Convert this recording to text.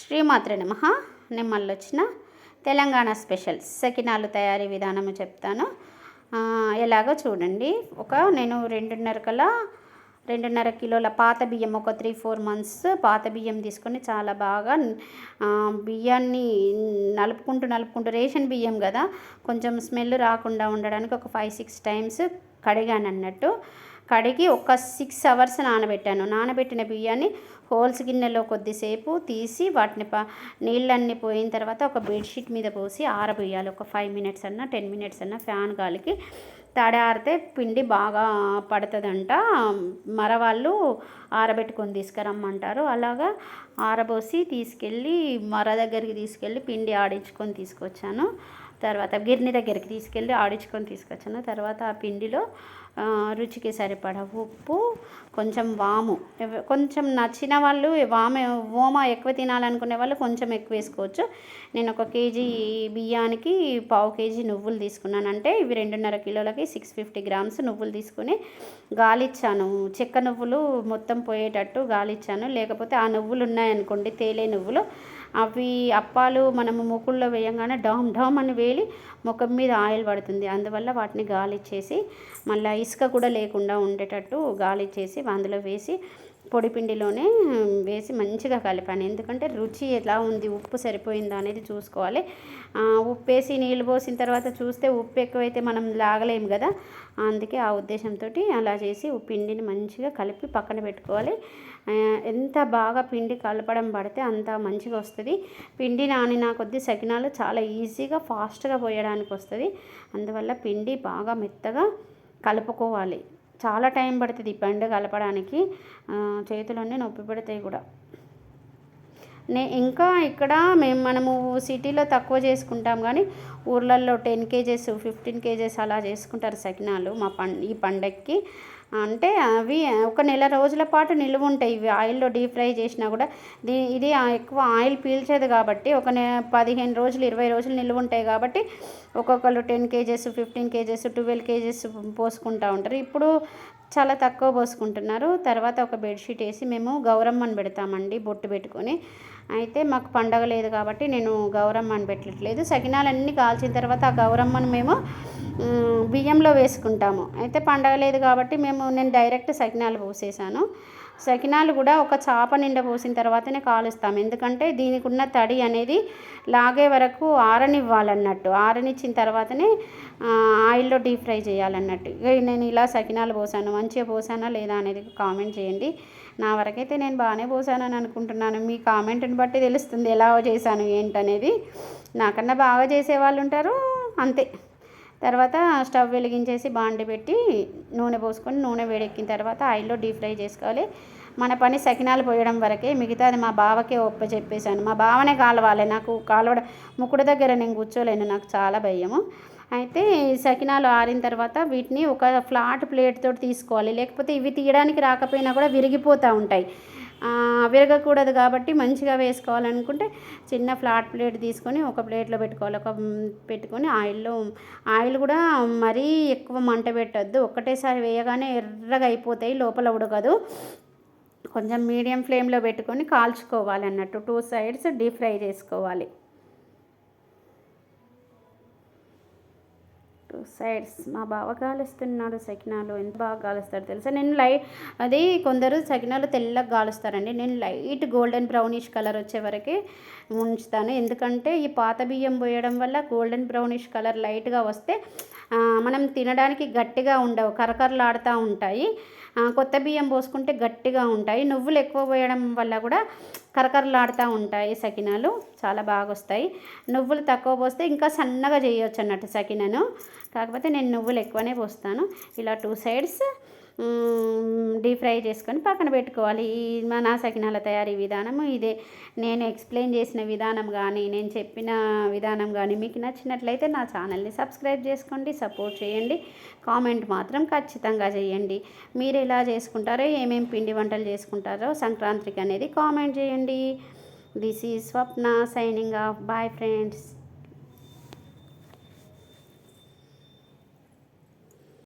శ్రీమాత్ర నమ. నేను మళ్ళీ వచ్చిన తెలంగాణ స్పెషల్ సకినాలు తయారీ విధానము చెప్తాను. ఎలాగో చూడండి. ఒక నేను రెండున్నర కల రెండున్నర కిలోల పాత బియ్యం ఒక త్రీ ఫోర్ మంత్స్ పాత బియ్యం తీసుకొని చాలా బాగా బియ్యాన్ని నలుపుకుంటూ నలుపుకుంటూ రేషన్ బియ్యం కదా కొంచెం స్మెల్ రాకుండా ఉండడానికి ఒక ఫైవ్ సిక్స్ టైమ్స్ కడిగాను అన్నట్టు కడిగి ఒక సిక్స్ అవర్స్ నానబెట్టాను. నానబెట్టిన బియ్యాన్ని హోల్స్ గిన్నెలో కొద్దిసేపు తీసి వాటిని ప నీళ్ళన్నీ పోయిన తర్వాత ఒక బెడ్షీట్ మీద పోసి ఆరబోయాలి ఒక ఫైవ్ మినిట్స్ అన్న టెన్ మినిట్స్ అన్న ఫ్యాన్ గాలికి తడి ఆరితే పిండి బాగా పడుతుందంట. మరవాళ్ళు ఆరబెట్టుకొని తీసుకురమ్మంటారు. అలాగా ఆరబోసి తీసుకెళ్ళి మర దగ్గరికి తీసుకెళ్ళి పిండి ఆడించుకొని తీసుకొచ్చాను. తర్వాత గిర్ని దగ్గరికి తీసుకెళ్ళి ఆడించుకొని తీసుకొచ్చాను. తర్వాత ఆ పిండిలో రుచికి సరిపడా ఉప్పు కొంచెం వాము. కొంచెం నచ్చిన వాళ్ళు వామ ఓమ ఎక్కువ తినాలనుకునే వాళ్ళు కొంచెం ఎక్కువ వేసుకోవచ్చు. నేను ఒక కేజీ బియ్యానికి పావు కేజీ నువ్వులు తీసుకున్నాను. అంటే ఇవి రెండున్నర కిలోలకి సిక్స్ ఫిఫ్టీ గ్రామ్స్ నువ్వులు తీసుకుని గాలిచ్చాను. చెక్క నువ్వులు మొత్తం పోయేటట్టు గాలిచ్చాను. లేకపోతే ఆ నువ్వులు ఉన్నాయనుకోండి తేలే నువ్వులు. అవి అప్పాలు మనము ముకుల్లో వేయంగానే డామ్ డామ్ అని వేలి ముఖం మీద ఆయిల్ పడుతుంది. అందువల్ల వాటిని గాలిచ్చేసి మళ్ళీ ఇసుక కూడా లేకుండా ఉండేటట్టు గాలి చేసి అందులో వేసి పొడి పిండిలోనే వేసి మంచిగా కలిపాను. ఎందుకంటే రుచి ఎలా ఉంది ఉప్పు సరిపోయిందా అనేది చూసుకోవాలి. ఉప్పు వేసి నీళ్ళు పోసిన తర్వాత చూస్తే ఉప్పు ఎక్కువైతే మనం లాగలేము కదా. అందుకే ఆ ఉద్దేశంతో అలా చేసి పిండిని మంచిగా కలిపి పక్కన పెట్టుకోవాలి. ఎంత బాగా పిండి కలపడం పడితే అంత మంచిగా వస్తుంది. పిండి నానిన కొద్ది సకినాలు చాలా ఈజీగా ఫాస్ట్గా పోయడానికి వస్తుంది. అందువల్ల పిండి బాగా మెత్తగా కలుపుకోవాలి. చాలా టైం పడుతుంది ఈ పండు కలపడానికి. చేతులన్నీ నొప్పి పెడతాయి కూడా. నే ఇంకా ఇక్కడ మేము మనము సిటీలో తక్కువ చేసుకుంటాం కానీ ఊర్లలో టెన్ కేజెస్ ఫిఫ్టీన్ కేజెస్ అలా చేసుకుంటారు సకినాలు మా పం ఈ పండక్కి. అంటే అవి ఒక నెల రోజుల పాటు నిలువ ఉంటాయి ఇవి ఆయిల్లో డీప్ ఫ్రై చేసినా కూడా దీ ఇది ఎక్కువ ఆయిల్ పీల్చేది కాబట్టి ఒక నె పదిహేను రోజులు ఇరవై రోజులు నిలువ ఉంటాయి కాబట్టి ఒక్కొక్కరు ten kgs fifteen kgs twelve kgs పోసుకుంటూ ఉంటారు. ఇప్పుడు చాలా తక్కువ పోసుకుంటున్నారు. తర్వాత ఒక బెడ్షీట్ వేసి మేము గౌరమ్మని పెడతామండి బొట్టు పెట్టుకొని. అయితే మాకు పండగ లేదు కాబట్టి నేను గౌరమ్మను పెట్టట్లేదు. సకినాలన్నీ కాల్చిన తర్వాత ఆ గౌరమ్మను మేము బియ్యంలో వేసుకుంటాము. అయితే పండగ లేదు కాబట్టి మేము నేను డైరెక్ట్ సకినాలు పోసేసాను. సకినాలు కూడా ఒక చాప నిండా పోసిన తర్వాతనే కాలుస్తాం. ఎందుకంటే దీనికి ఉన్న తడి అనేది లాగే వరకు ఆరనివ్వాలన్నట్టు. ఆరనిచ్చిన తర్వాతనే ఆయిల్లో డీప్ ఫ్రై చేయాలన్నట్టు. నేను ఇలా సకినాలు పోసాను. మంచిగా పోసానా లేదా అనేది కామెంట్ చేయండి. నా వరకైతే నేను బాగానే పోసానని అనుకుంటున్నాను. మీ కామెంట్ని బట్టి తెలుస్తుంది ఎలా చేశాను ఏంటనేది. నాకన్నా బాగా చేసే వాళ్ళు ఉంటారు. అంతే. తర్వాత స్టవ్ వెలిగించేసి బాండి పెట్టి నూనె పోసుకొని నూనె వేడెక్కిన తర్వాత ఆయిల్లో డీప్ ఫ్రై చేసుకోవాలి. మన పని సకినాలు పోయడం వరకే మిగతాది మా బావకే ఒప్ప చెప్పేశాను. మా బావనే కాలవాలి. నాకు కాలవడం ముక్కుడు దగ్గర నేను కూర్చోలేను. నాకు చాలా భయము. అయితే సకినాలు ఆరిన తర్వాత వీటిని ఒక ఫ్లాట్ ప్లేట్ తోటి తీసుకోవాలి. లేకపోతే ఇవి తీయడానికి రాకపోయినా కూడా విరిగిపోతూ ఉంటాయి. విరగకూడదు కాబట్టి మంచిగా వేసుకోవాలనుకుంటే చిన్న ఫ్లాట్ ప్లేట్ తీసుకొని ఒక ప్లేట్లో పెట్టుకోవాలి. ఒక పెట్టుకొని ఆయిల్లో ఆయిల్ కూడా మరీ ఎక్కువ మంట పెట్టద్దు. ఒకటేసారి వేయగానే ఎర్రగా అయిపోతాయి లోపల ఉడకదు. కొంచెం మీడియం ఫ్లేమ్లో పెట్టుకొని కాల్చుకోవాలి అన్నట్టు. టూ సైడ్స్ డీప్ ఫ్రై చేసుకోవాలి. టూ సైడ్స్ మా బావ గాలుస్తున్నాడు సకినాలు. ఎంత బాగా గాలుస్తాడు తెలుసా? నేను లైట్ అది కొందరు సకినాలు తెల్లగా గాలుస్తారండి. నేను లైట్ గోల్డెన్ బ్రౌనిష్ కలర్ వచ్చే వరకు ఉంచుతాను. ఎందుకంటే ఈ పాత బియ్యం పోయడం వల్ల గోల్డెన్ బ్రౌనిష్ కలర్ లైట్గా వస్తే మనం తినడానికి గట్టిగా ఉండవు కరకరలాడుతూ ఉంటాయి. కొత్త బియ్యం పోసుకుంటే గట్టిగా ఉంటాయి. నువ్వులు ఎక్కువ పోయడం వల్ల కూడా కరకరలాడుతూ ఉంటాయి సకినాలు చాలా బాగా వస్తాయి నువ్వులు తక్కువ పోస్తే ఇంకా సన్నగా చేయొచ్చు అన్నట్టు సకినను. కాకపోతే నేను నువ్వులు ఎక్కువనే పోస్తాను. ఇలా టూ సైడ్స్ డీప్ ఫ్రై చేసుకొని పక్కన పెట్టుకోవాలి. ఈ మా సకినాల తయారీ విధానం ఇదే. నేను ఎక్స్ప్లెయిన్ చేసిన విధానం కానీ నేను చెప్పిన విధానం కానీ మీకు నచ్చినట్లయితే నా ఛానల్ని సబ్స్క్రైబ్ చేసుకోండి సపోర్ట్ చేయండి కామెంట్ మాత్రం ఖచ్చితంగా చేయండి. మీరు ఎలా చేసుకుంటారో ఏమేమి పిండి వంటలు చేసుకుంటారో సంక్రాంతికి అనేది కామెంట్ చేయండి. This is Swapna signing off. Bye friends.